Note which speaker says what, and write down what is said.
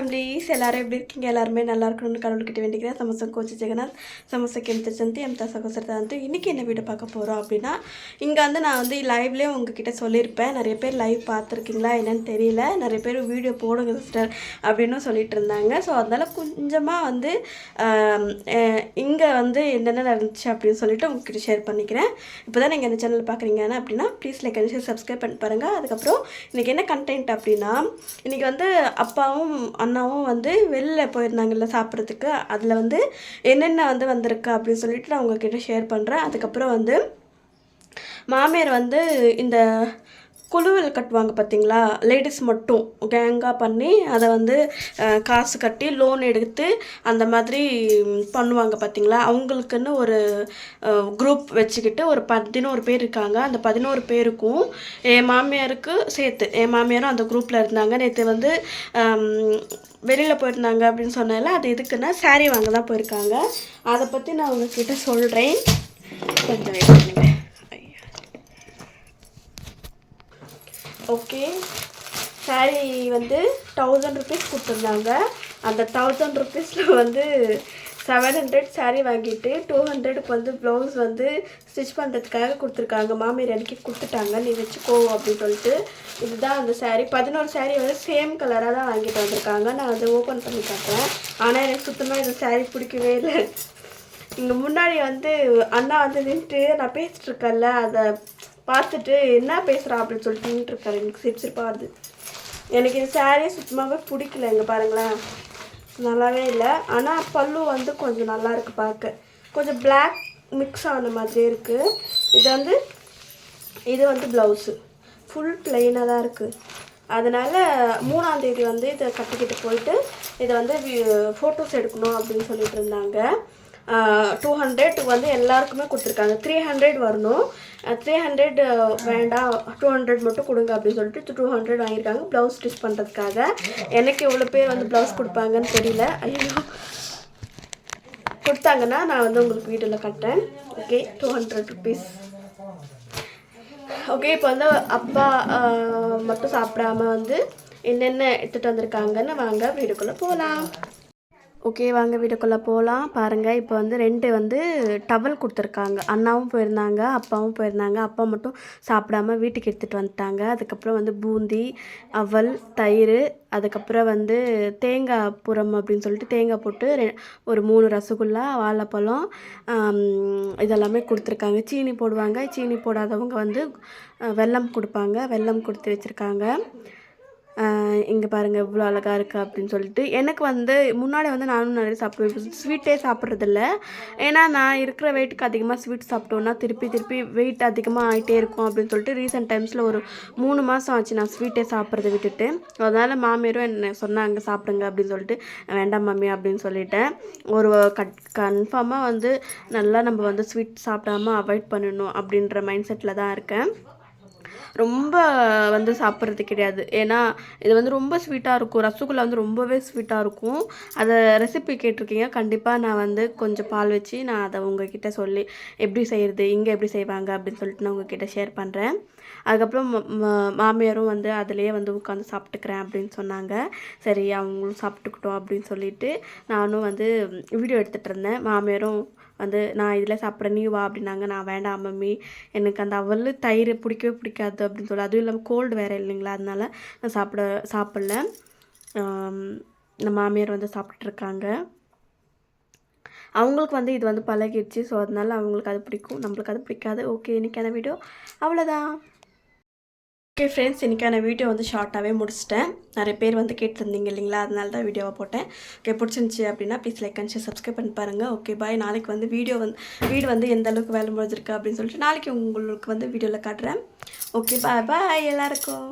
Speaker 1: Families எல்லோரும் எப்படி இருக்கீங்க? எல்லாருமே நல்லா இருக்கணும்னு கடவுள்கிட்ட வேண்டிக்கிறேன். சமசம் கோச்சி ஜெகநாத் சமசம் கெமித்த சந்தி எம் தசா கோசரத்தை வந்து இன்றைக்கி என்ன வீடியோ பார்க்க போகிறோம் அப்படின்னா இங்கே வந்து நான் வந்து லைவ்லேயே உங்ககிட்ட சொல்லியிருப்பேன். நிறைய பேர் லைவ் பார்த்துருக்கீங்களா என்னன்னு தெரியல. நிறைய பேர் வீடியோ போடுங்க சிஸ்டர் அப்படின்னு சொல்லிட்டு இருந்தாங்க. ஸோ அதனால் கொஞ்சமாக வந்து இங்கே வந்து என்னென்ன நடந்துச்சு அப்படின்னு சொல்லிட்டு உங்ககிட்ட ஷேர் பண்ணிக்கிறேன். இப்போ தான் நீங்கள் இந்த சேனல் பார்க்குறீங்கன்னா அப்படின்னா ப்ளீஸ் லைக் அண்ட் சப்ஸ்கிரைப் பண்ணி பாருங்கள் அதுக்கப்புறம் இன்றைக்கி என்ன கண்டென்ட் அப்படின்னா இன்றைக்கி வந்து அப்பாவும் அண்ணாவும் வந்து வெளில போயிருந்தாங்கல்ல சாப்பிட்றதுக்கு. அதில் வந்து என்னென்ன வந்து வந்திருக்கு அப்படின்னு சொல்லிட்டு நான் உங்ககிட்ட ஷேர் பண்ணுறேன் அதுக்கப்புறம் வந்து மாமியார் வந்து இந்த குழுவில் கட்டுவாங்க பார்த்தீங்களா? லேடிஸ் மட்டும். கேங்காக பண்ணி அதை வந்து காசு கட்டி லோன் எடுத்து அந்த மாதிரி பண்ணுவாங்க பார்த்தீங்களா? அவங்களுக்குன்னு ஒரு குரூப் வச்சுக்கிட்டு ஒரு பதினோரு பேர் இருக்காங்க. அந்த பதினோரு பேருக்கும் என் மாமியாருக்கு சேர்த்து என் மாமியாரும் அந்த குரூப்பில் இருந்தாங்க. நேற்று வந்து வெளியில் போயிருந்தாங்க அப்படின்னு சொன்னால அது எதுக்குன்னா சாரீ வாங்க தான் போயிருக்காங்க. அதை பற்றி நான் உங்ககிட்ட சொல்கிறேன் கொஞ்சம் வெயிட் பண்ணுங்கள் ஓகே சாரீ வந்து தௌசண்ட் ருபீஸ் கொடுத்துருந்தாங்க. அந்த தௌசண்ட் ருபீஸில் வந்து செவன் ஹண்ட்ரட் சாரீ வாங்கிட்டு டூ ஹண்ட்ரடுக்கு வந்து ப்ளவுஸ் வந்து ஸ்டிச் பண்ணுறதுக்காக கொடுத்துருக்காங்க. மாமியார் எனக்கு கொடுத்துட்டாங்க. நீ வச்சுக்கோ அப்படின்னு சொல்லிட்டு இதுதான் அந்த சாரீ பதினோரு சாரீ வந்து சேம் கலராக தான் வாங்கிட்டு வந்திருக்காங்க. நான் அதை ஓப்பன் பண்ணி பார்த்தேன் ஆனால் எனக்கு சுத்தமாக இந்த சாரீ பிடிக்கவே இல்லை. இங்கே முன்னாடி வந்து அண்ணா வந்து நின்றுட்டு நான் பேசிட்டு இருக்கேன்ல அதை பார்த்துட்டு என்ன பேசுகிறா அப்படின்னு சொல்லிட்டு இருக்காரு எனக்கு சிரிப்பு எனக்கு இந்த சாரியே சுத்தமாகவே பிடிக்கல இங்கே பாருங்களேன். நல்லாவே இல்லை. ஆனால் பல்லு வந்து கொஞ்சம் நல்லா இருக்குது பார்க்க. கொஞ்சம் பிளாக் மிக்ஸ் ஆன மாதிரி இருக்குது இது வந்து இது வந்து ப்ளவுஸு ஃபுல் பிளெயினாக தான் இருக்குது அதனால் மூணாந்தேதி வந்து இதை கட்டிக்கிட்டு போயிட்டு இதை வந்து ஃபோட்டோஸ் எடுக்கணும் அப்படின்னு சொல்லிட்டு இருந்தாங்க. டூ ஹண்ட்ரட் வந்து எல்லாருக்குமே கொடுத்துருக்காங்க. த்ரீ ஹண்ட்ரட் வரணும். த்ரீ ஹண்ட்ரட் வேண்டாம் டூ ஹண்ட்ரட் மட்டும் கொடுங்க அப்படின்னு சொல்லிட்டு டூ ஹண்ட்ரட் வாங்கியிருக்காங்க. ப்ளவுஸ் ஸ்டிச் பண்ணுறதுக்காக எனக்கு எவ்வளோ பேர் வந்து ப்ளவுஸ் கொடுப்பாங்கன்னு தெரியல. ஐயோ. கொடுத்தாங்கன்னா நான் வந்து உங்களுக்கு வீட்டில் கட்டுறேன். Okay two hundred rupees okay இப்போ வந்து அப்பா மட்டும் சாப்பிடாம வந்து என்னென்ன எடுத்துகிட்டு வந்திருக்காங்கன்னு வாங்க வீடுக்குள்ளே போகலாம் ஓகே வாங்க வீட்டுக்குள்ளே போகலாம் பாருங்கள் இப்போ வந்து ரெண்டு வந்து டவல் கொடுத்துருக்காங்க. அண்ணாவும் போயிருந்தாங்க அப்பாவும் போயிருந்தாங்க. அப்பா மட்டும் சாப்பிடாம வீட்டுக்கு எடுத்துகிட்டு வந்துட்டாங்க. அதுக்கப்புறம் வந்து பூந்தி அவல் தயிர் அதுக்கப்புறம் வந்து தேங்காய் புறம் அப்படின்னு சொல்லிட்டு தேங்காய் போட்டு ரெ- ஒரு மூணு ரசகுல்லா வாழைப்பழம் இதெல்லாமே கொடுத்துருக்காங்க. சீனி போடுவாங்க. சீனி போடாதவங்க வந்து வெல்லம் கொடுப்பாங்க. வெல்லம் கொடுத்து வச்சுருக்காங்க. இங்கே பாருங்கள் இவ்வளோ அழகாக இருக்குது அப்படின்னு சொல்லிட்டு எனக்கு வந்து முன்னாடி வந்து நானும் நிறைய சாப்பிடுவேன். ஸ்வீட்டே சாப்பிட்றதில்ல. ஏன்னா நான் இருக்கிற வெயிட்டுக்கு அதிகமாக ஸ்வீட் சாப்பிட்டோன்னா திருப்பி திருப்பி வெயிட் அதிகமாக ஆகிட்டே இருக்கும் அப்படின்னு சொல்லிட்டு ரீசெண்ட் டைம்ஸில் ஒரு மூணு மாதம் ஆச்சு நான் ஸ்வீட்டே சாப்பிட்றத விட்டுட்டு. அதனால் மாமியாரும் என்ன சொன்னாங்க சாப்பிடுங்க அப்படின்னு சொல்லிட்டு வேண்டாம் மாமி அப்படின்னு சொல்லிட்டேன். ஒரு கட் கன்ஃபார்மாக வந்து நல்லா நம்ம வந்து ஸ்வீட் சாப்பிடாம அவாய்ட் பண்ணணும் அப்படின்ற மைண்ட் செட்டில் தான் இருக்கேன். ரொம்ப வந்து சாப்பிட்றது கிடையாது. ஏன்னா இது வந்து ரொம்ப ஸ்வீட்டாக இருக்கும். ரசகுல்லா வந்து ரொம்பவே ஸ்வீட்டாக இருக்கும். அதை ரெசிபி கேட்டிருக்கீங்க. கண்டிப்பாக நான் வந்து கொஞ்சம் பால் வச்சு நான் அதை உங்ககிட்ட சொல்லி எப்படி செய்கிறது இங்கே எப்படி செய்வாங்க அப்படின்னு சொல்லிட்டு நான் உங்ககிட்ட ஷேர் பண்ணுறேன் அதுக்கப்புறம் மாமியாரும் வந்து அதிலேயே வந்து உட்காந்து சாப்பிட்டுக்கிறேன் அப்படின்னு சொன்னாங்க. சரி அவங்களும் சாப்பிட்டுக்கிட்டோம் அப்படின்னு சொல்லிட்டு நானும் வந்து வீடியோ எடுத்துகிட்டு இருந்தேன். மாமியாரும் வந்து நான் இதில் சாப்பிட்றேன் நீ வா அப்படின்னாங்க. நான் வேண்டாம் மம்மி. எனக்கு அந்த அவல் தயிர் பிடிக்கவே பிடிக்காது அப்படின்னு சொல்லி. அதுவும் இல்லாமல் கோல்டு வேறு இல்லைங்களா? அதனால நான் சாப்பிட சாப்பிடல. நம்ம இந்த மாமியார் வந்து சாப்பிட்டுருக்காங்க. அவங்களுக்கு வந்து இது வந்து பழகிடுச்சு. ஸோ அதனால அவங்களுக்கு அது பிடிக்கும். நம்மளுக்கு அது பிடிக்காது. ஓகே இன்றைக்கான வீடியோ அவ்வளோதான் ஓகே ஃப்ரெண்ட்ஸ் இன்றைக்கான வீடியோ வந்து ஷார்ட்டாகவே முடிச்சிட்டேன். நிறைய பேர் வந்து கேட்டிருந்தீங்க இல்லைங்களா? அதனால தான் வீடியோவை போட்டேன். ஓகே பிடிச்சிருந்துச்சி அப்படின்னா ப்ளீஸ் லைக் அண்ட் சப்ஸ்கிரைப் பண்ணி பாருங்கள் ஓகே பாய் நாளைக்கு வந்து வீடியோ வந்து வீடு வந்து எந்த அளவுக்கு வேலை முடிஞ்சிருக்கு அப்படின்னு சொல்லிட்டு நாளைக்கு உங்களுக்கு வந்து வீடியோவில் காட்டுறேன். ஓகே பாய் பாய் எல்லாருக்கும்.